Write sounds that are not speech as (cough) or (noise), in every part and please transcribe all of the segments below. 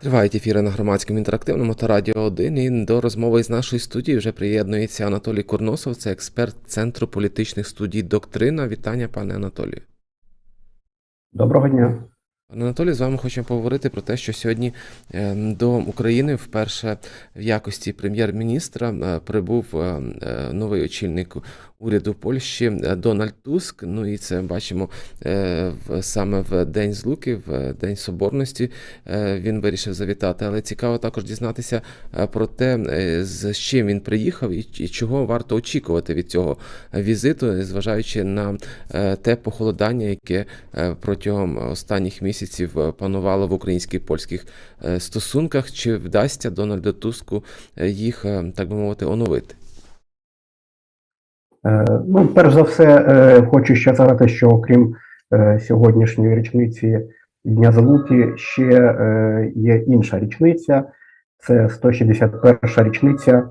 Тривають ефіри на громадському інтерактивному та радіо 1. І до розмови з нашої студії вже приєднується Анатолій Курносов, це експерт Центру політичних студій Доктрина. Вітання, пане Анатолію. Доброго дня. Пане Анатолію, з вами хочемо поговорити про те, що сьогодні е, до України вперше в якості прем'єр-міністра е, прибув е, е, новий очільник уряду Польщі е, Дональд Туск. Ну і це бачимо е, саме в День Злуки, в День Соборності. е, Він вирішив завітати. Але цікаво також дізнатися про те, з чим він приїхав і чого варто очікувати від цього візиту, зважаючи на те похолодання, яке протягом останніх місяців панувало в українських польських стосунках, чи вдасться Дональду Туску їх, так би мовити, оновити? Е, Ну, перш за все, е, хочу ще сказати, що окрім е, сьогоднішньої річниці Дня Залуки, ще є інша річниця. Це 161 річниця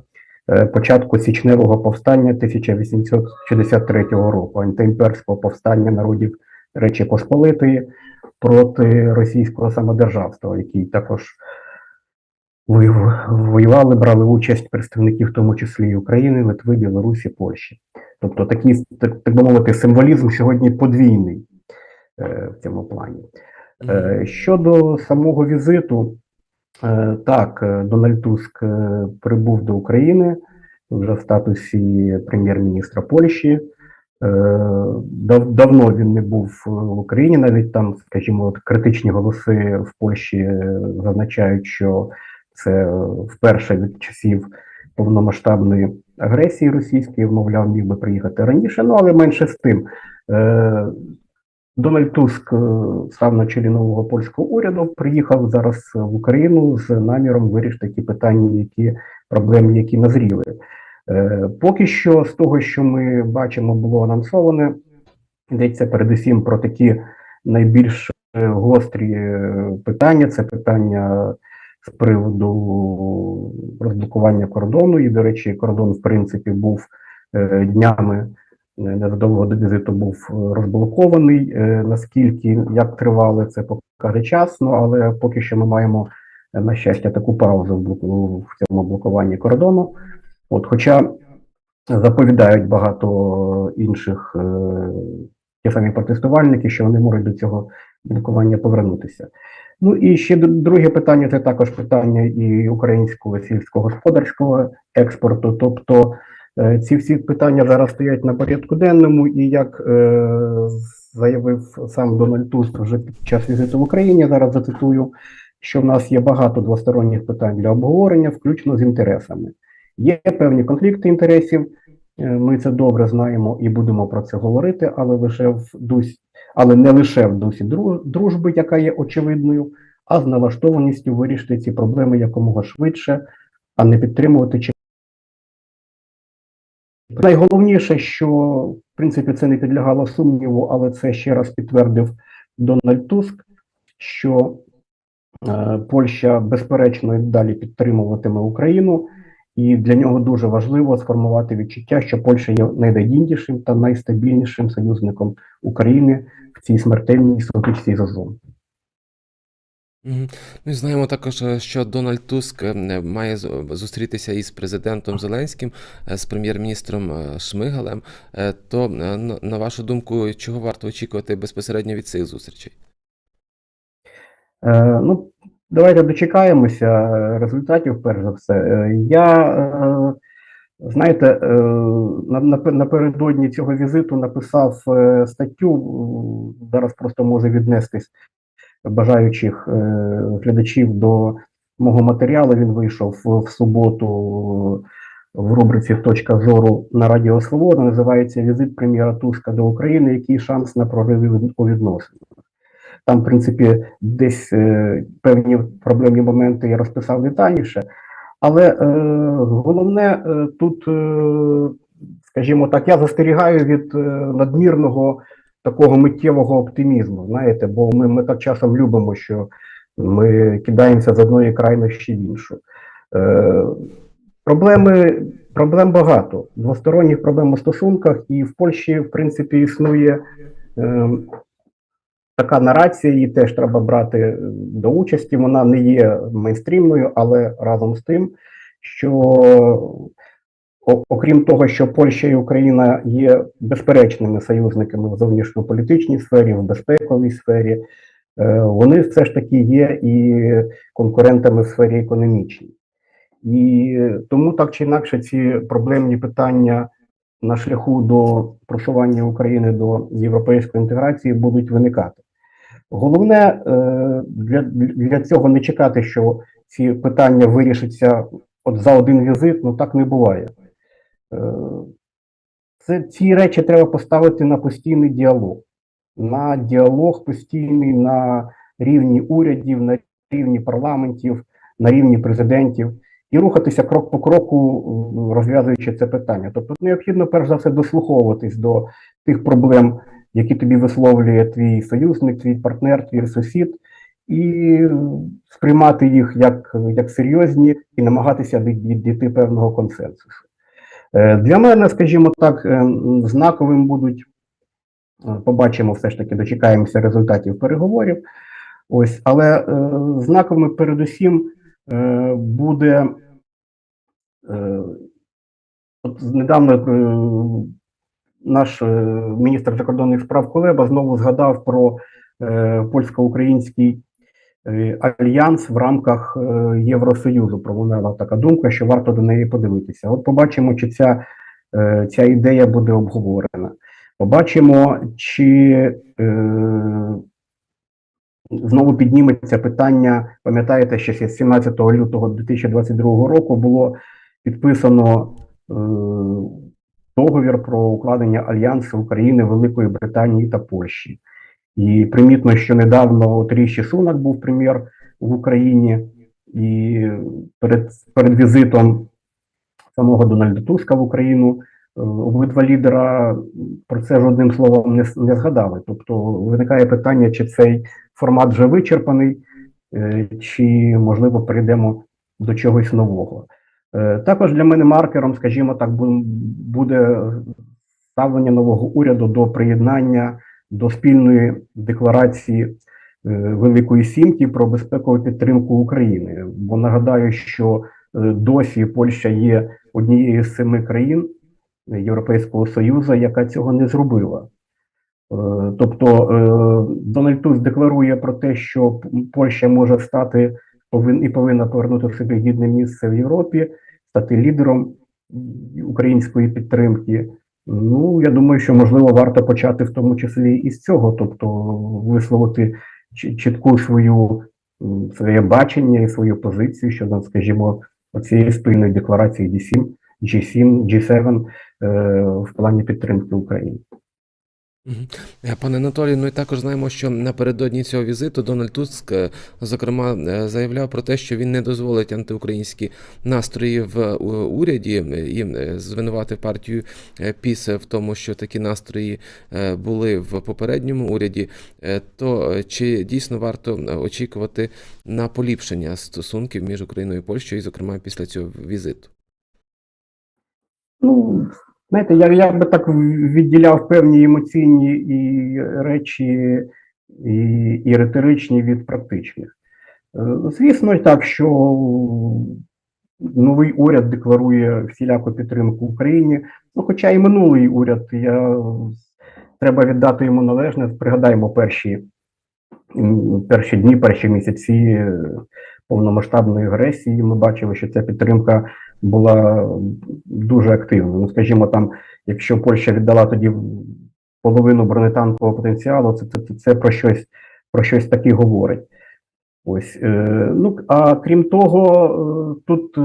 е, початку січневого повстання 1863 року, антиімперського повстання народів Речі Посполитої проти російського самодержавства, який також воювали, брали участь представники, в тому числі і України, Литви, Білорусі, Польщі. Тобто такий, так, так би мовити, символізм сьогодні подвійний е, в цьому плані. Е, щодо самого візиту, е, так, е, Дональд Туск е, прибув до України вже в статусі прем'єр-міністра Польщі. Е, дав, давно він не був в Україні, навіть там, скажімо, от критичні голоси в Польщі зазначають, що це вперше від часів повномасштабної агресії російської, мовляв, міг би приїхати раніше, ну але менше з тим. Е, Дональд Туск е, став на чолі нового польського уряду, приїхав зараз в Україну з наміром вирішити ті питання, які проблеми, які назріли. Е, Поки що, з того, що ми бачимо, було анонсоване, йдеться передусім про такі найбільш е, гострі е, питання. Це питання з приводу розблокування кордону. І, до речі, кордон, в принципі, був е, днями е, незадовго до візиту був е, розблокований. Наскільки як тривали, це покаже час, ну але поки що ми маємо на щастя таку паузу в цьому блокуванні кордону. От, хоча заповідають багато інших ті самі протестувальники, що вони можуть до цього блокування повернутися. Ну і ще друге питання це також питання і українського сільськогосподарського експорту. Тобто е, ці всі питання зараз стоять на порядку денному, і як е, заявив сам Дональд Туск вже під час візиту в Україні, зараз зацитую, що в нас є багато двосторонніх питань для обговорення, включно з інтересами. Є певні конфлікти інтересів. е, Ми це добре знаємо і будемо про це говорити, але лише в дусі, але не лише в дусі дружби, яка є очевидною, а з налаштованістю вирішити ці проблеми якомога швидше, а не підтримувати чи найголовніше, що в принципі це не підлягало сумніву, але це ще раз підтвердив Дональд Туск, що е, Польща безперечно далі підтримуватиме Україну. І для нього дуже важливо сформувати відчуття, що Польща є найнадійнішим та найстабільнішим союзником України в цій смертельній сутичці з Азовом. Ми знаємо також, е, що Дональд Туск е, має зустрітися із президентом Зеленським, е, з прем'єр-міністром Шмигалем. То, на- на вашу думку, чого варто очікувати безпосередньо від цих зустрічей? Е, ну, давайте дочекаємося е, результатів, перш за все. Е, я, е, знаєте, на- напередодні цього візиту написав статтю, зараз просто може віднестись бажаючих глядачів до мого матеріалу. Він вийшов в суботу в рубриці Точка зору на Радіо Свобода. Називається Візит прем'єра Туска до України. Який шанс на прорив у відносинах? Там, в принципі, десь е, певні проблемні моменти я розписав детальніше, але е, головне е, тут, е, скажімо так, я застерігаю від е, надмірного такого миттєвого оптимізму. Знаєте, бо ми, ми так часом любимо, що ми кидаємося з одної крайнощі в іншу. Е, проблеми, проблем багато, двосторонніх проблем у стосунках, і в Польщі, в принципі, існує. Е, така нарація, її теж треба брати е, до участі. Вона не є мейнстрімною, але разом з тим, що окрім того, що Польща і Україна є безперечними союзниками в зовнішньополітичній сфері, в безпековій сфері, е, вони все ж таки є і конкурентами в сфері економічній. І тому так чи інакше ці проблемні питання на шляху до просування України до європейської інтеграції будуть виникати. Головне е, для, для цього не чекати, що ці питання вирішаться от за один візит, ну так не буває. Е, Це ці речі треба поставити на постійний діалог, на діалог постійний на рівні урядів, на рівні парламентів, на рівні президентів і рухатися крок по кроку, розв'язуючи це питання. Тобто необхідно перш за все дослуховуватись до тих проблем, які тобі висловлює твій союзник, твій партнер, твій сусід, і сприймати їх як, як серйозні і намагатися дійти певного консенсусу. Е, Для мене, скажімо так, е, знаковим будуть, е, побачимо все ж таки, дочекаємося результатів переговорів. Ось, але е, знаковим передусім е, буде е, от недавно наш е, міністр закордонних справ Кулеба знову згадав про е, польсько-український е, альянс в рамках Євросоюзу. Пролунала така думка, що варто до неї подивитися. От побачимо, чи ця, ця ідея буде обговорена. Побачимо, чи е, знову підніметься питання. Пам'ятаєте, що ще 17 лютого 2022 року було підписано е, договір про укладення альянсу України, Великої Британії та Польщі. І примітно, що недавно от Ріші Сунак був прем'єр в Україні, і перед, перед візитом самого Дональда Туска в Україну е, обидва лідера про це жодним словом не, не згадали. Тобто виникає питання, чи цей формат вже вичерпаний, е, чи можливо перейдемо до чогось нового. Е, Також для мене маркером, скажімо так, буде ставлення нового уряду до приєднання до спільної декларації е, Великої Сімки про безпекову підтримку України. Бо нагадаю, що е, досі Польща є однією з семи країн Європейського Союзу, яка цього не зробила. Тобто Дональд Туск декларує про те, що Польща може стати і повинна повернути в собі гідне місце в Європі, стати лідером української підтримки. Ну, я думаю, що можливо варто почати в тому числі і з цього, тобто висловити чітку свою своє бачення і свою позицію щодо, скажімо, цієї спільної декларації G7, G7, G7 е, в плані підтримки України. Е, Пане Анатолію, ну і також знаємо, що напередодні цього візиту Дональд Туск, е, зокрема, е, заявляв про те, що він не дозволить антиукраїнські настрої в уряді і звинуватив партію ПІС в тому, що такі настрої були в попередньому уряді. То чи дійсно варто очікувати на поліпшення стосунків між Україною і Польщею, і, зокрема, після цього візиту? Ну, знаєте, я, я би так відділяв певні емоційні і речі, і, і риторичні від практичних. Е, Звісно, так, що новий уряд декларує всіляку підтримку Україні. Ну, хоча і минулий уряд, я, треба віддати йому належне. Пригадаємо перші, перші дні, перші місяці е, повномасштабної агресії. Ми бачили, що ця підтримка була дуже активна. Ну, скажімо, там, якщо Польща віддала тоді половину бронетанкового потенціалу, це, це, це про щось про щось таке говорить. Ось, е, ну, а крім того, е, тут е,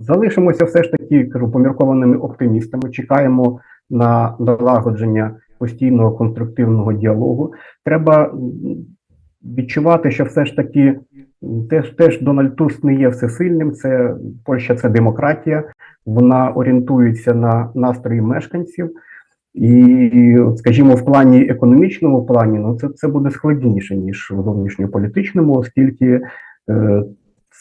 залишимося все ж таки, кажу, поміркованими оптимістами. Чекаємо на налагодження постійного конструктивного діалогу. Треба відчувати, що все ж таки теж, теж Дональд Туск не є всесильним. Це Польща це демократія, вона орієнтується на настрої мешканців. І, скажімо, в плані економічному плані, ну це, це буде складніше, ніж в зовнішньополітичному, оскільки е,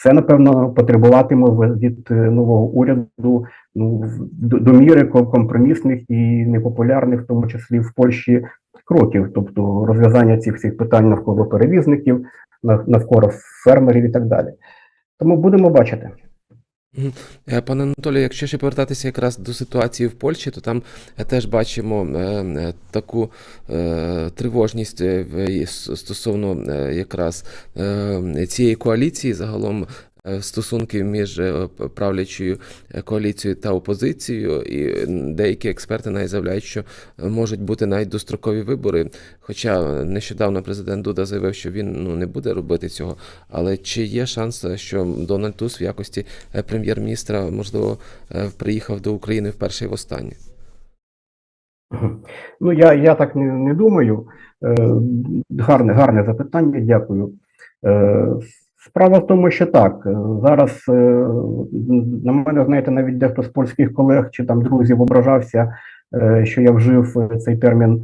це, напевно, потребуватиме від е, нового уряду ну, до, до міри ко- компромісних і непопулярних, в тому числі в Польщі, кроків, тобто розв'язання цих всіх питань навколо перевізників, навколо фермерів і так далі. Тому будемо бачити. Е, Пане Анатолію, якщо ще повертатися якраз до ситуації в Польщі, то там е, теж бачимо е, таку тривожність стосовно якраз цієї коаліції, загалом е, стосунків між е, правлячою е, коаліцією та опозицією, і деякі експерти навіть заявляють, що можуть бути навіть дострокові вибори. Хоча нещодавно президент Дуда заявив, що він ну не буде робити цього. Але чи є шанс, що Дональд Туск в якості прем'єр-міністра, можливо, приїхав до України вперше і востаннє? (laughs) Ну, я, я так не, не думаю. Гарне, гарне запитання, дякую. Справа в тому, що так, е, зараз е, на мене, знаєте, навіть дехто з польських колег чи там друзів ображався, е, що я вжив цей термін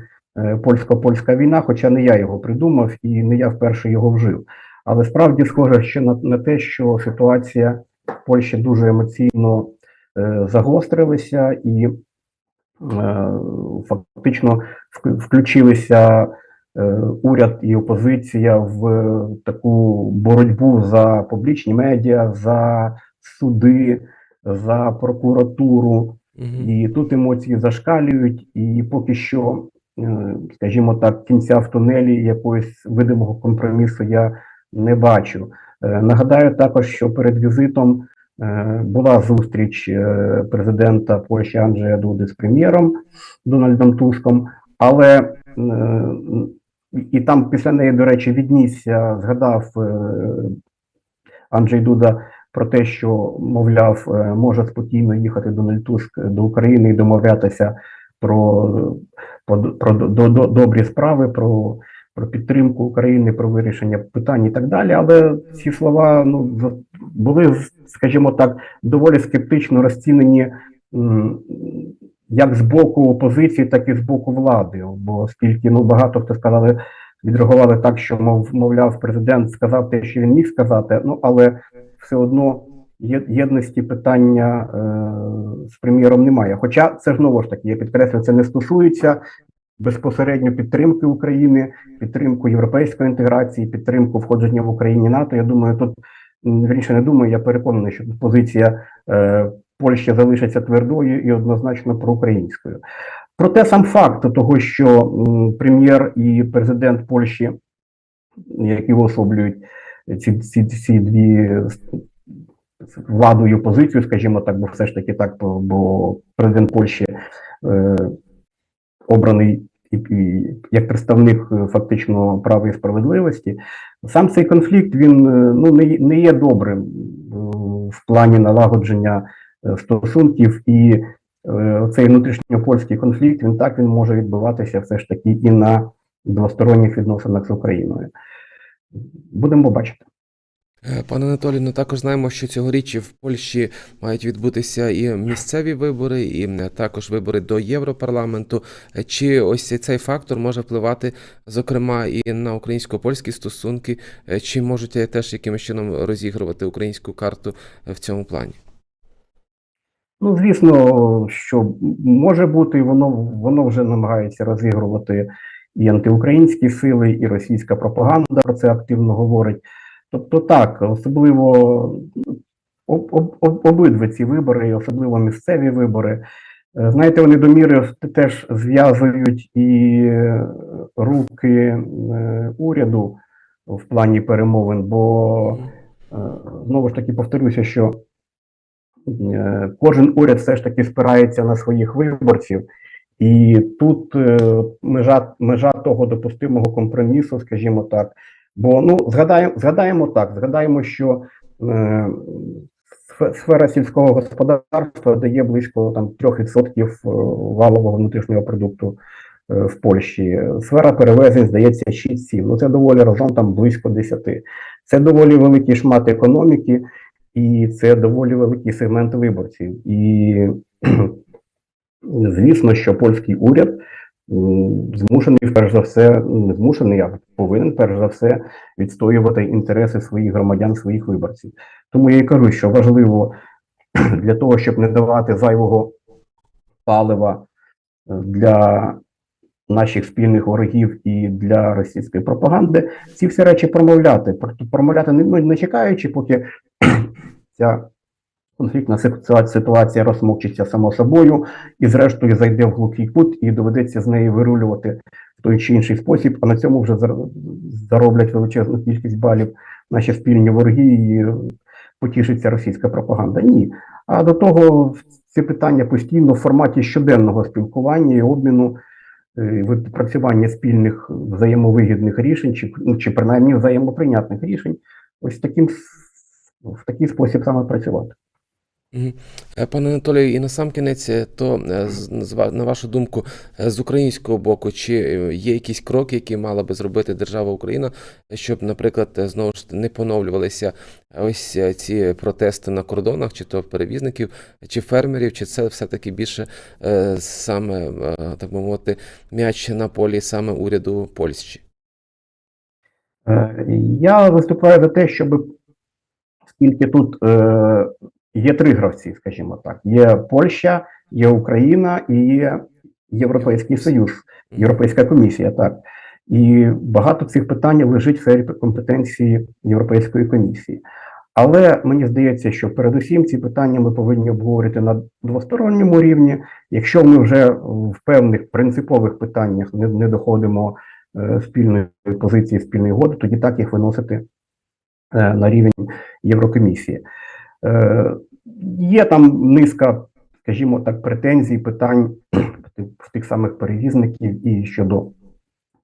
польсько-польська війна, хоча не я його придумав і не я вперше його вжив. Але справді схоже ще на, на те, що ситуація в Польщі дуже емоційно е, загострилася і е, фактично вк- включилися уряд і опозиція в е, таку боротьбу за публічні медіа, за суди, за прокуратуру. Мгм. І тут емоції зашкалюють, і поки що, е, скажімо так, кінця в тунелі якогось видимого компромісу я не бачу. Е, Нагадаю також, що перед візитом е, була зустріч е, президента Польщі Анджея Дуди з прем'єром Дональдом Туском, але е, і там після неї, до речі, віднісся, згадав е, Анджей Дуда про те, що, мовляв, е, може спокійно їхати Дональд Туск до України і домовлятися про, про, про до, до, добрі справи, про, про підтримку України, про вирішення питань і так далі. Але ці слова ну, були, скажімо так, доволі скептично розцінені як з боку опозиції, так і з боку влади. Бо оскільки ну, багато хто сказали, відреагували так, що мов, мовляв, президент сказав те, що він міг сказати, ну але все одно єдності питання е, з прем'єром немає. Хоча це знову ж таки, я підкреслюю, це не стосується безпосередньо підтримки України, підтримку європейської інтеграції, підтримку входження в Україні НАТО. Я думаю, тут вірніше не думаю, я переконаний, що тут позиція е, Польщі залишиться твердою і однозначно проукраїнською. Проте сам факт того, що прем'єр і президент Польщі, які уособлюють ці, ці, ці дві владу і опозицію, скажімо так, бо все ж таки так, бо- президент Польщі е, обраний і, і як представник е, фактично права і справедливості. Сам цей конфлікт він е, ну не, не є добрим е, в плані налагодження стосунків, і е, цей внутрішньопольський конфлікт він так він може відбуватися все ж таки і на двосторонніх відносинах з Україною. Будемо бачити. Е, Пане Анатолію, ну також знаємо, що цьогоріч в Польщі мають відбутися і місцеві вибори, і е, також вибори до Європарламенту. Е, Чи ось цей фактор може впливати, зокрема, і на українсько-польські стосунки, Е, чи можуть е, теж якимось чином розігрувати українську карту е, в цьому плані? Ну, звісно, що може бути, і воно, воно вже намагається розігрувати і антиукраїнські сили, і російська пропаганда про це активно говорить. Тобто, так, особливо об, об, об, обидва ці вибори, особливо місцеві вибори. Е, Знаєте, вони до міри теж зв'язують і е, руки е, уряду в плані перемовин, бо Знову ж таки повторюся, що кожен уряд все ж таки спирається на своїх виборців, і тут е, межа, межа того допустимого компромісу, скажімо так. Бо ну згадаємо, згадаємо так, згадаємо, що е, сфера сільського господарства дає близько там 3% валового внутрішнього продукту е, в Польщі. Сфера перевезень здається 6-7. Ну це доволі разом там близько 10. Це доволі великий шмат економіки, і це доволі великий сегмент виборців. І звісно, що польський уряд змушений, перш за все, не змушений, а повинен перш за все відстоювати інтереси своїх громадян, своїх виборців. Тому я і кажу, що важливо для того, щоб не давати зайвого палива е, для наших спільних ворогів і для російської пропаганди ці всі речі промовляти. Пр- Промовляти не, ну, не чекаючи, поки ця конфліктна ситуація, розмовчиться само собою, і зрештою зайде в глухий кут, і доведеться з неї вирулювати в той чи інший спосіб, а на цьому вже зар- зароблять величезну кількість балів наші спільні вороги і потішиться російська пропаганда. Ні. А до того ці питання постійно в форматі щоденного спілкування і обміну е, відпрацювання спільних взаємовигідних рішень, чи, ну, чи принаймні взаємоприйнятних рішень, ось таким в такий спосіб саме працювати. Е, Пане Анатолію, і на сам кінець, е, то е, на вашу думку, з українського боку, чи є якісь кроки, які мала би зробити держава Україна, щоб, наприклад, знову ж не поновлювалися ось ці протести на кордонах, чи то перевізників, чи фермерів, чи це все-таки більше саме, так би мовити, м'яч на полі саме уряду Польщі? Я виступаю за те, щоб оскільки тут е, є три гравці, скажімо так: є Польща, є Україна і є Європейський Союз, Європейська комісія, так. І багато цих питань лежить в сфері компетенції Європейської комісії. Але мені здається, що передусім ці питання ми повинні обговорити на двосторонньому рівні. Якщо ми вже в певних принципових питаннях не, не доходимо е, спільної позиції, спільної угоди, тоді так їх виносити на рівень Єврокомісії. Е, є там низка, скажімо так, претензій, питань в тих самих перевізників і щодо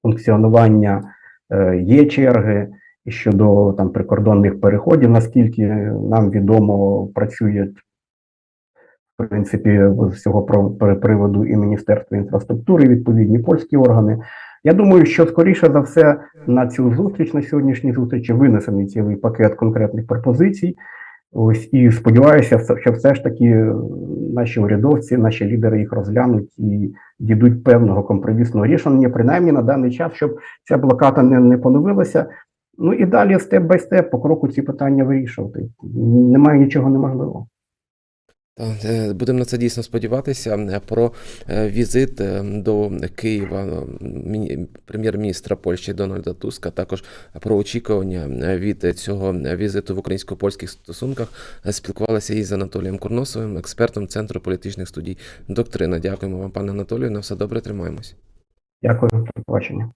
функціонування е, є черги, і щодо там прикордонних переходів, наскільки нам відомо, працюють в принципі з цього приводу і Міністерство інфраструктури, і відповідні польські органи. Я думаю, що скоріше за все на цю зустріч, на сьогоднішній зустрічі винесений цілий пакет конкретних пропозицій. Ось і сподіваюся, що все ж таки наші урядовці, наші лідери їх розглянуть і дійдуть певного компромісного рішення, принаймні на даний час, щоб ця блокада не, не поновилася. Ну і далі степ бай степ по кроку ці питання вирішувати. Немає нічого неможливого. Е, Будемо на це дійсно сподіватися. Про е, візит е, до Києва прем'єр-міністра Польщі Дональда Туска, також про очікування від цього візиту в українсько-польських стосунках спілкувалися із Анатолієм Курносовим, експертом Центру політичних студій Доктрина. Дякуємо вам, пане Анатолію. На все добре, тримаємось. Дякую, до побачення.